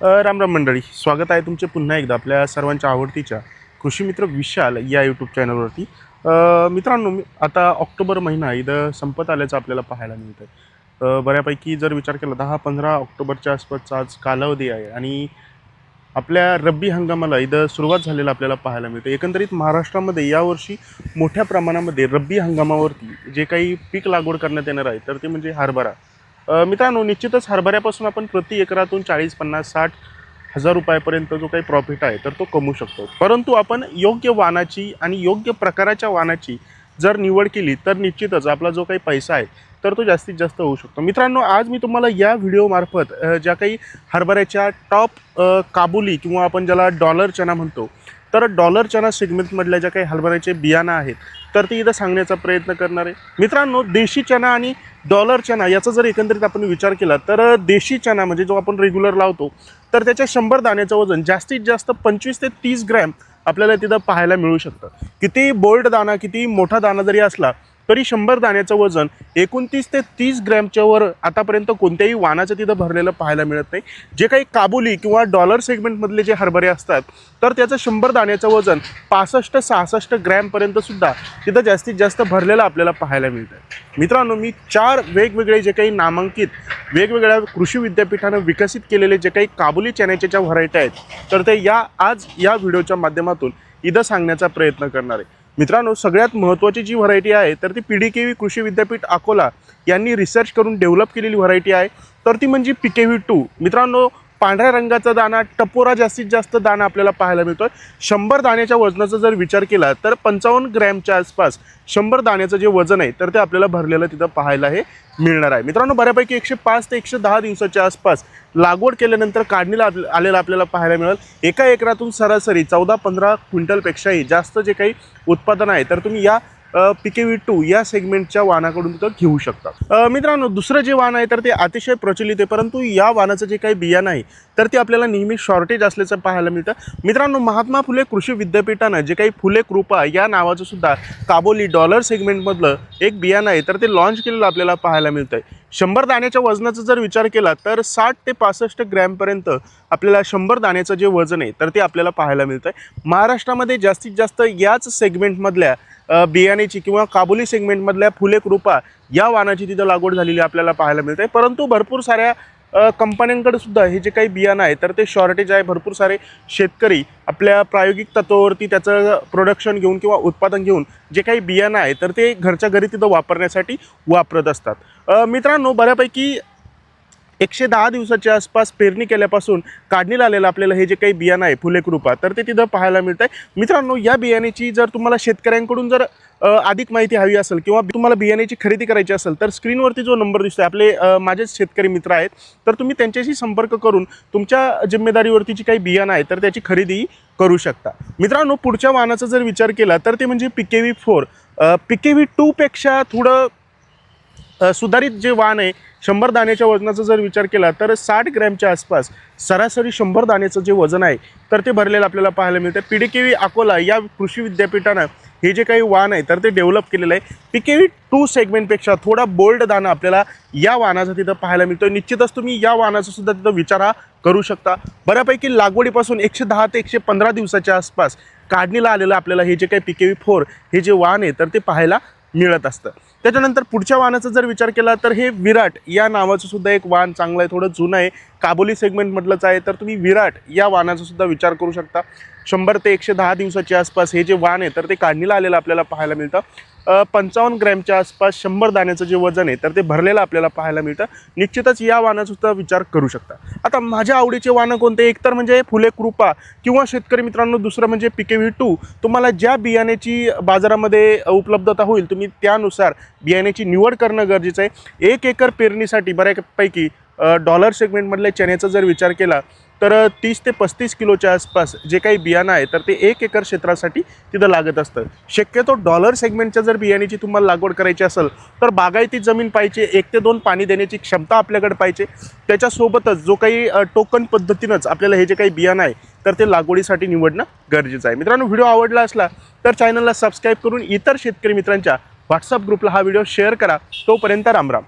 रामराम राम राम मंडळी स्वागत आहे तुमचे पुन्हा एकदा आपल्या सर्वांच्या आवडतीच्या कृषी मित्र विशाल या यूट्यूब चॅनलवरती मित्रांनो मी आता ऑक्टोबर महिना इथं संपत आल्याचं आपल्याला पाहायला मिळतं आहे बऱ्यापैकी जर विचार केला दहा पंधरा ऑक्टोबरच्या आसपासचा आज कालावधी आहे आणि आपल्या रब्बी हंगामाला इथं सुरुवात झालेलं आपल्याला पाहायला मिळतं एकंदरीत महाराष्ट्रामध्ये यावर्षी मोठ्या प्रमाणामध्ये रब्बी हंगामावरती जे काही पीक लागवड करण्यात येणार आहे तर ते म्हणजे हरभरा. मित्रांनो निश्चितच हरभऱ्यापासून आपण प्रति एकरातून चाळीस पन्नास साठ हजार रुपयापर्यंत जो काही प्रॉफिट आहे तर तो कमवू शकतो. परंतु आपण योग्य वाहनाची आणि योग्य प्रकाराच्या वाहनाची जर निवड केली तर निश्चितच आपला जो काही पैसा आहे तर तो जास्तीत जास्त होऊ शकतो. मित्रांनो आज मी तुम्हाला या व्हिडिओमार्फत ज्या काही हरभऱ्याच्या टॉप काबुली किंवा आपण ज्याला डॉलर चना म्हणतो तर डॉलर चना सेगमेंटमधल्या ज्या काही हरभऱ्याचे बियाणं आहेत तर ते इथं सांगण्याचा प्रयत्न करणार आहे. मित्रांनो देशी चना आणि डॉलर चना याचा जर एकंदरीत आपण विचार केला तर देशी चना म्हणजे जो आपण रेग्युलर लावतो तर त्याच्या शंभर दाण्याचं वजन जास्तीत जास्त पंचवीस ते तीस ग्रॅम आपल्याला तिथं पाहायला मिळू शकतं. किती बोल्ड दाणा किती मोठा दाणा जरी असला तरी शंभर दाण्याचं वजन एकोणतीस ते तीस ग्रॅमच्या वर आतापर्यंत कोणत्याही वाहनाचं तिथं भरलेलं पाहायला मिळत नाही. जे काही काबुली किंवा डॉलर सेगमेंटमधले जे हरभरे असतात तर त्याचं शंभर दाण्याचं वजन पासष्ट सहासष्ट ग्रॅमपर्यंत सुद्धा तिथं जास्तीत जास्त भरलेलं आपल्याला पाहायला मिळतं मित्रांनो मी चार वेगवेगळे जे काही नामांकित वेगवेगळ्या कृषी विद्यापीठानं विकसित केलेले जे काही काबुली चण्याच्या ज्या व्हरायटी आहेत तर ते या आज या व्हिडिओच्या माध्यमातून इथं सांगण्याचा प्रयत्न करणार आहे. मित्रांनो सगळ्यात महत्त्वाची जी व्हरायटी आहे तर ती पी डी के व्ही कृषी विद्यापीठ अकोला यांनी रिसर्च करून डेव्हलप केलेली व्हरायटी आहे. तर ती म्हणजे पी के व्ही टू. मित्रांनो पांढऱ्या रंगाचा दाणा टपोरा जास्तीत जास्त दाणा आपल्याला पाहायला मिळतो शंभर दाण्याच्या वजनाचा जर विचार केला तर पंचावन्न ग्रॅमच्या आसपास शंभर दाण्याचं जे वजन आहे तर ते आपल्याला भरलेलं तिथं पाहायला हे मिळणार आहे. मित्रांनो बऱ्यापैकी एकशे पाच ते एकशे दहा दिवसाच्या आसपास लागवड केल्यानंतर काढणीला आलेलं आपल्याला पाहायला मिळेल. एका एकरातून सरासरी चौदा पंधरा क्विंटलपेक्षाही जास्त जे काही उत्पादन आहे तर तुम्ही या पी के व्ही टू या सेगमेंटच्या वाहनाकडून तिथं घेऊ शकतात मित्रांनो दुसरं जे वाहन आहे तर ते अतिशय प्रचलित आहे परंतु या वाहनाचं जे काही बियाणं आहे तर ते आपल्याला नेहमी शॉर्टेज असल्याचं पाहायला मिळतं. मित्रांनो महात्मा फुले कृषी विद्यापीठानं जे काही फुले कृपा या नावाचं सुद्धा काबोली डॉलर सेगमेंटमधलं एक बियाणं आहे तर ते लॉन्च केलेलं आपल्याला पाहायला मिळतं आहे शंभर दाण्याच्या वजनाचा जर विचार केला तर साठ ते पासष्ट ग्रॅमपर्यंत आपल्याला शंभर दाण्याचं जे वजन आहे तर ते आपल्याला पाहायला मिळतं आहे महाराष्ट्रामध्ये जास्तीत जास्त याच सेगमेंटमधल्या बियाण्याची किंवा काबुली सेगमेंटमधल्या फुले कृपा या वाणाची तिथं लागवड झालेली आपल्याला पाहायला मिळते परंतु भरपूर साऱ्या कंपन्यांकडे सुद्धा हे जे काही बियाणं आहे तर ते शॉर्टेज आहे भरपूर सारे शेतकरी आपल्या प्रायोगिक तत्वावरती त्याचं प्रोडक्शन घेऊन किंवा उत्पादन घेऊन जे काही बियाणं आहे तर ते घरच्या घरी तिथं वापरण्यासाठी वापरत असतात. मित्रांनो बऱ्यापैकी एकशे दहा दिवसाच्या आसपास पेरणी केल्यापासून काढणीला आलेलं आपल्याला हे जे काही बियाणं आहे फुले कृपा तर ते तिथं पाहायला मिळतं आहे मित्रांनो या बियाण्याची जर तुम्हाला शेतकऱ्यांकडून जर अधिक माहिती हवी असेल किंवा तुम्हाला बियाण्याची खरेदी करायची असेल तर स्क्रीनवरती जो नंबर दिसतो आहे आपले माझेच शेतकरी मित्र आहेत तर तुम्ही त्यांच्याशी संपर्क करून तुमच्या जिम्मेदारीवरती जी काही बियाणं आहे तर त्याची खरेदी करू शकता. मित्रांनो पुढच्या वाहनाचा जर विचार केला तर ते म्हणजे P K V four. P K V टूपेक्षा थोडं सुधारित जे वाहन आहे शंभर दाण्याच्या वजनाचा जर विचार केला तर साठ ग्रॅमच्या आसपास सरासरी शंभर दाण्याचं जे वजन आहे तर ते भरलेलं आपल्याला पाहायला मिळतं P D K V Akola या कृषी विद्यापीठानं हे जे काही वाहन आहे तर ते डेव्हलप केलेलं आहे. पी के व्ही टू सेगमेंटपेक्षा थोडा बोल्ड दाणा आपल्याला या वाहनाचा तिथं पाहायला मिळतो निश्चितच तुम्ही या वाहनाचा सुद्धा तिथं विचार हा करू शकता. बऱ्यापैकी लागवडीपासून एकशे दहा ते एकशे पंधरा दिवसाच्या आसपास काढणीला आलेलं आपल्याला हे जे काही पी के व्ही फोर हे जे वाहन आहे तर ते पाहायला मिळत असतं. त्याच्यानंतर पुढच्या वाहनाचा जर विचार केला तर हे विराट या नावाचं सुद्धा एक वाहन चांगलं आहे थोडं जुनं आहे. काबोली सेगमेंटमधलंच आहे तर तुम्ही विराट या वाहनाचा सुद्धा विचार करू शकता. शंभर ते एकशे दहा दिवसाच्या आसपास हे जे वाहन आहे तर ते काढणीला आलेलं आपल्याला पाहायला मिळतं. पंचावन्न ग्रॅमच्या आसपास शंभर दाण्याचं जे वजन आहे तर ते भरलेलं आपल्याला पाहायला मिळतं. निश्चितच या वानासुद्धा विचार करू शकता. आता माझ्या आवडीचे वाहनं कोणते? एकतर म्हणजे फुले कृपा किंवा शेतकरी मित्रांनो दुसरं म्हणजे पिके व्ही टू. तुम्हाला ज्या बियाण्याची बाजारामध्ये उपलब्धता होईल तुम्ही त्यानुसार बियाण्याची निवड करणं गरजेचं आहे. एक एकर पेरणीसाठी बऱ्यापैकी डॉलर सेगमेंटमधल्या चण्याचा जर विचार केला तर तीस ते पस्तीस किलोच्या आसपास जे काही बियाणं आहे तर ते एक एकर क्षेत्रासाठी तिथं लागत असतं. शक्यतो डॉलर सेगमेंटच्या जर बियाण्याची तुम्हाला लागवड करायची असेल तर बागायती जमीन पाहिजे एक ते दोन पाणी देण्याची क्षमता आपल्याकडे पाहिजे. त्याच्यासोबतच जो काही टोकन पद्धतीनंच आपल्याला हे जे काही बियाणं आहे तर ते लागवडीसाठी निवडणं गरजेचं आहे. मित्रांनो व्हिडिओ आवडला असला तर चॅनलला सबस्क्राईब करून इतर शेतकरी मित्रांच्या व्हॉट्सअप ग्रुपला हा व्हिडिओ शेअर करा. तोपर्यंत रामराम.